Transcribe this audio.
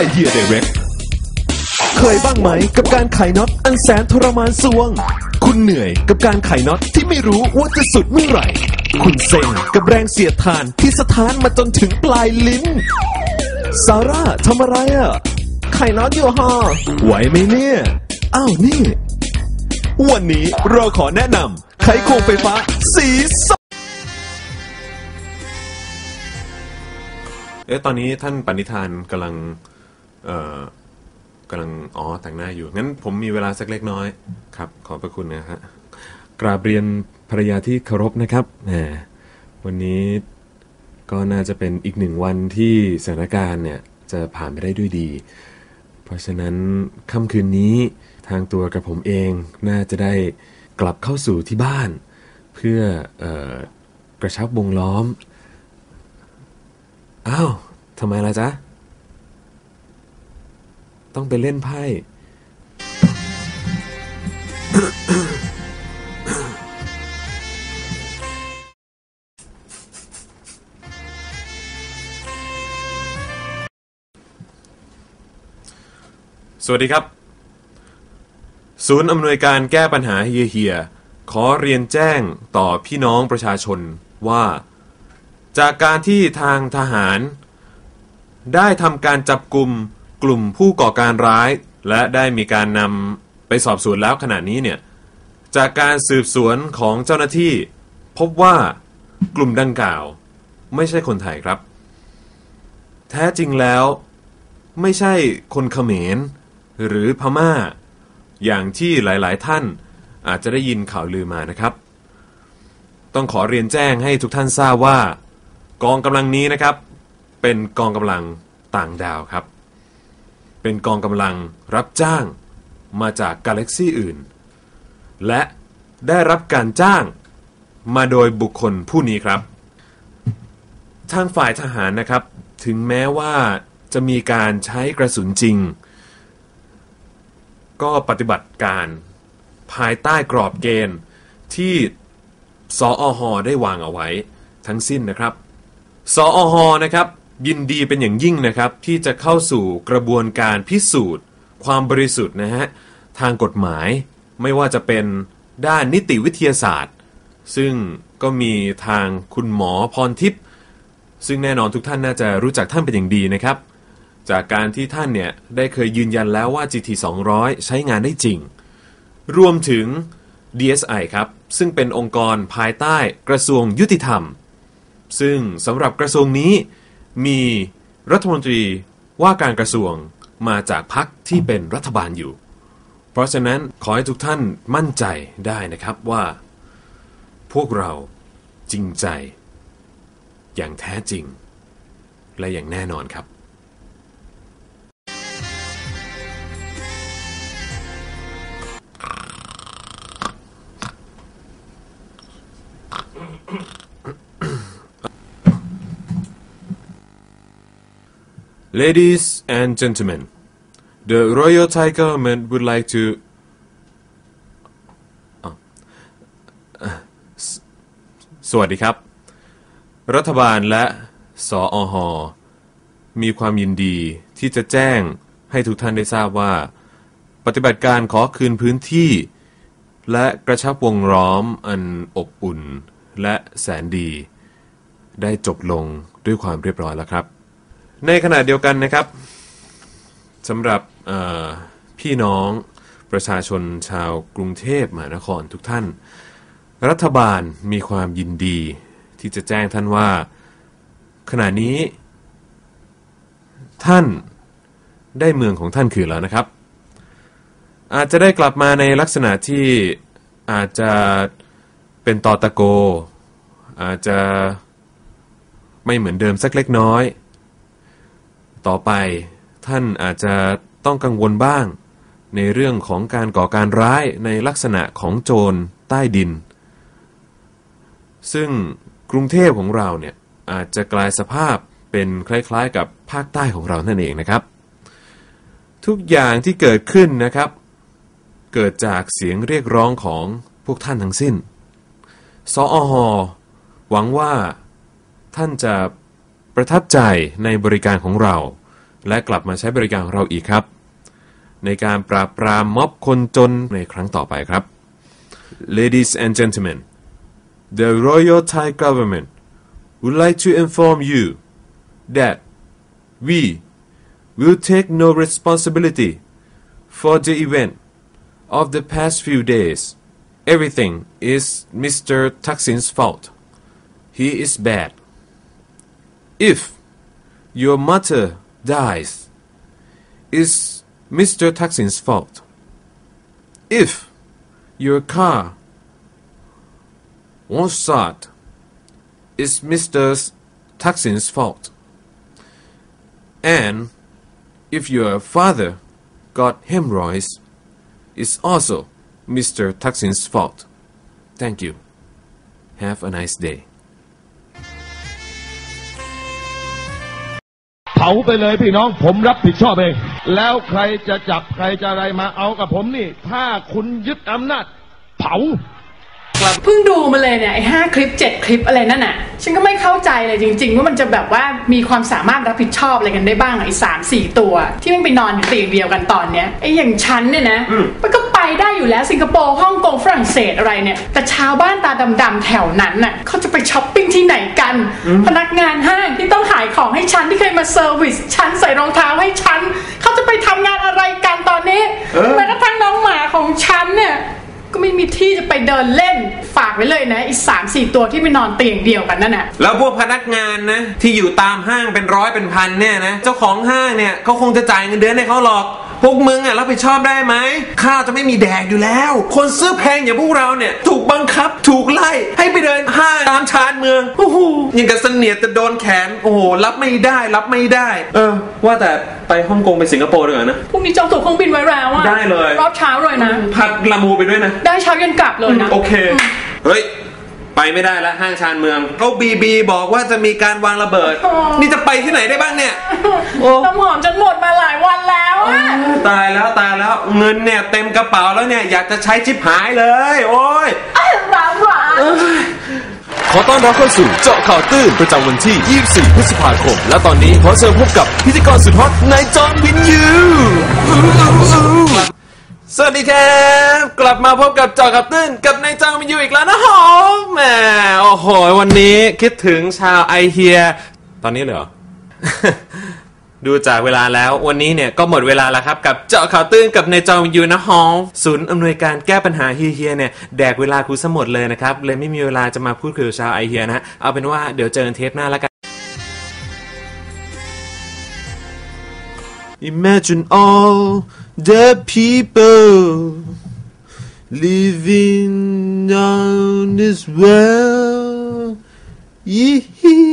ไอเดีย Direct เคยบ้างไหมกับการไขน็อตอันแสนทรมานสวง คุณเหนื่อยกับการไขน็อตที่ไม่รู้ว่าจะสุดเมื่อไหร่ คุณเซ็งกับแรงเสียดทานที่สะท้านมาจนถึงปลายลิ้น ซาร่าทำอะไรอะ่ะ ไขน็อตอยู่ฮะไหวไหมเนี่ย อ้าวนี่ วันนี้เราขอแนะนำไขควงไฟฟ้าสีส้มเอ๊ะตอนนี้ท่านปณิธานกำลัง เอ่อกำลังอ๋อแต่งหน้าอยู่ งั้นผมมีเวลาสักเล็กน้อยครับ ขอบพระคุณนะฮะกราบเรียนภรรยาที่เคารพนะครับแหมวันนี้ก็น่าจะเป็นอีกหนึ่งวันที่สถานการณ์เนี่ยจะผ่านไปได้ด้วยดี เพราะฉะนั้นค่ำคืนนี้ทางตัวกระผมเองน่าจะได้กลับเข้าสู่ที่บ้าน เพื่อเออกระชับวงล้อม อ้าวทำไมล่ะจ๊ะ ต้องไปเล่นไพ่ สวัสดีครับ ศูนย์อำนวยการแก้ปัญหาเฮียเฮียขอเรียนแจ้งต่อพี่น้องประชาชนว่า จากการที่ทางทหารได้ทำการจับกลุ่ม กลุ่มผู้ก่อการร้าย และได้มีการนำไปสอบสวนแล้วขณะนี้เนี่ย จากการสืบสวนของเจ้าหน้าที่ พบว่ากลุ่มดังกล่าว ไม่ใช่คนไทยครับ แท้จริงแล้ว ไม่ใช่คนเขมร หรือพม่า อย่างที่หลาย ๆ ท่านอาจจะได้ยินข่าวลือมานะครับ ต้องขอเรียนแจ้งให้ทุกท่านทราบว่า กองกำลังนี้นะครับ เป็นกองกำลังต่างดาวครับ เป็นกองกำลังรับจ้างมาจากกาแล็กซี่อื่น และได้รับการจ้างมาโดยบุคคลผู้นี้ครับ ทางฝ่ายทหารนะครับ ถึงแม้ว่าจะมีการใช้กระสุนจริง ก็ปฏิบัติการภายใต้กรอบเกณฑ์ที่สออหได้วางเอาไว้ทั้งสิ้นนะครับ สออหนะครับ ยินดีเป็นอย่างยิ่งนะครับที่จะเข้าสู่กระบวนการพิสูจน์ ความบริสุทธิ์นะฮะทางกฎหมายไม่ว่าจะเป็นด้านนิติวิทยาศาสตร์ ซึ่งก็มีทางคุณหมอพรทิพย์ซึ่งแน่นอนทุกท่านน่าจะรู้จักท่านเป็นอย่างดีนะครับ จากการที่ท่านเนี่ยได้เคยยืนยันแล้วว่า GT 200 ใช้งานได้จริง รวมถึง DSI ครับ ซึ่งเป็นองค์กรภายใต้กระทรวงยุติธรรม ซึ่งสำหรับกระทรวงนี้ มีรัฐมนตรีว่าการกระทรวงมาจากพรรคที่เป็นรัฐบาลอยู่ เพราะฉะนั้นขอให้ทุกท่านมั่นใจได้นะครับว่า พวกเราจริงใจ อย่างแท้จริง และอย่างแน่นอนครับ Ladies and gentlemen, the Royal Thai government would like to สวัสดีครับ รัฐบาลและสออหมีความยินดีที่จะแจ้งให้ทุกท่านได้ทราบว่า ปฏิบัติการขอคืนพื้นที่ และกระชับวงล้อมอันอบอุ่น และแสนดี ได้จบลงด้วยความเรียบร้อยแล้วครับ ในขณะเดียวกันนะครับสำหรับพี่น้องประชาชนชาวกรุงเทพมหานครทุกท่าน รัฐบาลมีความยินดีที่จะแจ้งท่านว่า ขณะนี้ ท่านได้เมืองของท่านคืนแล้วนะครับ อาจจะได้กลับมาในลักษณะที่อาจจะเป็นตอตะโก อาจจะไม่เหมือนเดิมสักเล็กน้อย ต่อไปท่านอาจจะต้องกังวลบ้าง ในเรื่องของการก่อการร้ายในลักษณะของโจรใต้ดิน ซึ่งกรุงเทพของเราเนี่ยอาจจะกลายสภาพเป็นคล้ายๆกับภาคใต้ของเรานั่นเองนะครับ ทุกอย่างที่เกิดขึ้นนะครับ เกิดจากเสียงเรียกร้องของพวกท่านทั้งสิ้น สออหหวังว่าท่านจะ ประทับใจในบริการของเรา และกลับมาใช้บริการของเราอีกครับ ในการปราบปรามม็อบคนจนในครั้งต่อไปครับ Ladies and gentlemen the Royal Thai government would like to inform you that we will take no responsibility for the event of the past few days. Everything is Mr. Thaksin's fault. He is bad. If your mother dies, it's Mr. Thaksin's fault. If your car won't start, it's Mr. Thaksin's fault. And if your father got hemorrhoids, it's also Mr. Thaksin's fault. Thank you. Have a nice day. าไปเลยพี่น้องผมรับผิดชอบเอง แล้วใครจะจับใครจะอะไรมาเอากับผมนี่ ถ้าคุณยึดอำนาจ เผาเพิ่งดูมาเลยเนี่ยไอ้ห้าคลิปเจ็ดคลิปอะไรนั่นน่ะ ฉันก็ไม่เข้าใจเลยจริง ๆ ว่ามันจะแบบว่ามีความสามารถรับผิดชอบอะไรกันได้บ้างไอ้สามสี่ตัว ที่มันไปนอนอยู่เตียงเดียวกันตอนเนี้ยไอ้อย่างฉันเนี่ยนะมันก็ ไปได้อยู่แล้วสิงคโปร์ฮ่องกงฝรั่งเศสอะไรเนี่ย แต่ชาวบ้านตาดำๆแถวนั้นน่ะเขาจะไปช้อปปิ้งที่ไหนกัน พนักงานห้างที่ต้องขายของให้ฉันที่เคยมาเซอร์วิสฉันใส่รองเท้าให้ฉันเขาจะไปทำงานอะไรกันตอนนี้แม้กระทั่งน้องหมาของฉันเนี่ยก็ไม่มีที่จะไปเดินเล่นฝากไว้เลยนะอีกสามสี่ตัวที่ไปนอนเตียงเดียวกันนั่นน่ะแล้วพวกพนักงานนะที่อยู่ตามห้างเป็นร้อยเป็นพันเนี่ยนะเจ้าของห้างเนี่ยเขาคงจะจ่ายเงินเดือนให้เขาหรอก พวกมึงอะรับผิดชอบได้ไหมข้าวจะไม่มีแดกอยู่แล้ว คนซื้อแพงอย่างพวกเราเนี่ย ถูกบังคับถูกไล่ให้ไปเดินห้างตามชานเมืองโอ้โหยังกับเสนียดจะโดนแขน โอ้โหรับไม่ได้รับไม่ได้ เออ ว่าแต่ไปฮ่องกงไปสิงคโปร์ดีกว่านะ พรุ่งนี้จองตั๋วเครื่องบินไว้แล้วอะได้เลย รอบเช้าเลยนะ พัดละมูไปด้วยนะ ได้เช้าเย็นกลับเลยนะ โอเค เฮ้ย ไปไม่ได้ละห้างชานเมืองเขาบีบีบอกว่าจะมีการวางระเบิด นี่จะไปที่ไหนได้บ้างเนี่ย โอ้น้ำหอมจนหมดมาหลายวันแล้วอะตายแล้วตายแล้วเงินเนี่ยเต็มกระเป๋าแล้วเนี่ยอยากจะใช้ชิปหายเลย โอ้ยร้านหวานขอต้อนรับเข้าสู่เจาะข่าวตื้นประจำวันที่ 24 พฤษภาคม และตอนนี้ขอเชิญพบกับพิธีกรสุดฮอตนายจอมวินยู สวัสดีครับ กลับมาพบกับเจาะข่าวตื้นกับนายจอมวินยูอีกแล้วนะฮะแหมโอ้โห วันนี้คิดถึงชาวไอเฮีย ตอนนี้เลยเหรอ ดูจากเวลาแล้ววันนี้เนี่ยก็หมดเวลาแล้วครับ กับเจาะข่าวตื้นกับในจอมยูนะฮองศูนย์อำนวยการแก้ปัญหาเฮียๆเนี่ยแดกเวลากูซะหมดเลยนะครับ เลยไม่มีเวลาจะมาพูดคุยกับชาวไอเฮียนะฮะเอาเป็นว่าเดี๋ยวเจอกันเทปหน้าแล้วกัน Imagine all the people living on this world. Yeah.